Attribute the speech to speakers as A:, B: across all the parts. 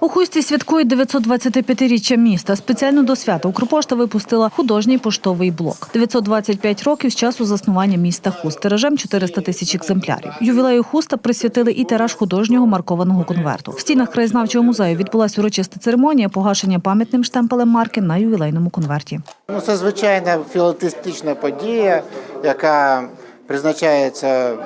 A: У хусті святкують 925-річчя міста. Спеціально до свята Укрпошта випустила художній поштовий блок. 925 років з часу заснування міста Хуст. Тиражем 400 тисяч екземплярів. Ювілею хуста присвятили і тираж художнього маркованого конверту. В стінах краєзнавчого музею відбулася урочиста церемонія погашення пам'ятним штемпелем марки на ювілейному конверті.
B: Ну, це звичайна філателістична подія, яка призначається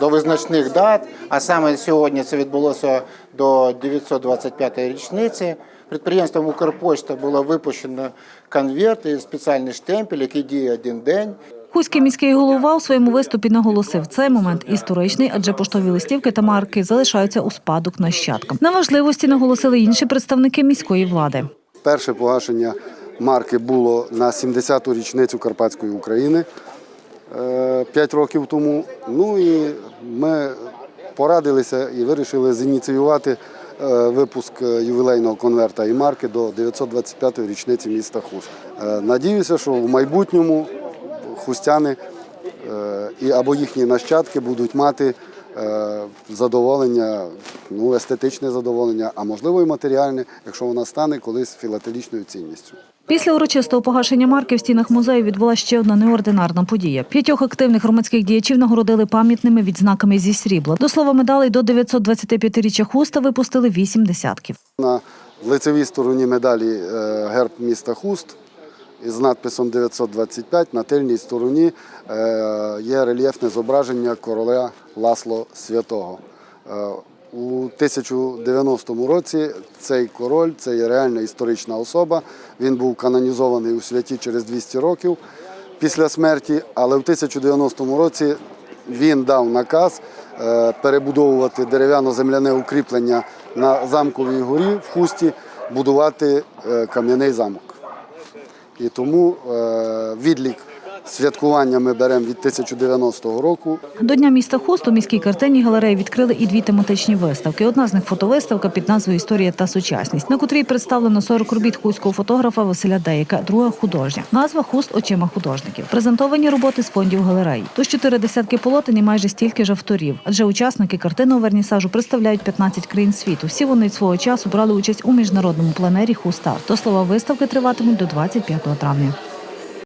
B: до визначних дат. А саме сьогодні це відбулося до 925-ї річниці. Підприємством Укрпошта було випущено конверт і спеціальний штемпель, який діє один день.
A: Хуський міський голова у своєму виступі наголосив, цей момент історичний, адже поштові листівки та марки залишаються у спадок нащадкам. На важливості наголосили інші представники міської влади.
C: Перше погашення марки було на 70-ту річницю Карпатської України 5 років тому. Ну і ми порадилися і вирішили зініціювати е, випуск ювілейного конверта і марки до 925-ї річниці міста Хуст. Е, Надіюся, що в майбутньому хустяни е, і або їхні нащадки будуть мати е, задоволення, ну, естетичне задоволення, а можливо і матеріальне, якщо вона стане колись філателічною цінністю.
A: Після урочистого погашення марки в стінах музею відбула ще одна неординарна подія. П'ятьох активних громадських діячів нагородили пам'ятними відзнаками зі срібла. До слова, медалей до 925-річчя хуста випустили вісім десятків.
C: На лицевій стороні медалі е, герб міста Хуст із надписом 925. На тильній стороні е, є рельєфне зображення короля Ласло Святого. Е, У 1090 році цей король це є реальна історична особа. Він був канонізований у святі через 200 років після смерті, але в 1090 році він дав наказ е, перебудовувати дерев'яно-земляне укріплення на замковій горі в хусті, будувати кам'яний замок. І тому е, відлік святкування ми беремо від 1090 року.
A: До Дня міста Хуст у міській картині галереї відкрили і дві тематичні виставки. Одна з них фотовиставка під назвою Історія та сучасність, на котрій представлено 40 робіт хуського фотографа Василя Деяка, друга художня. Назва Хуст очима художників. Презентовані роботи з фондів галереї. Тож чотири десятки полотен і майже стільки ж авторів. Адже учасники картинного вернісажу представляють 15 країн світу. Всі вони свого часу брали участь у міжнародному планері Хустар. До слова, виставки триватимуть до 25 травня.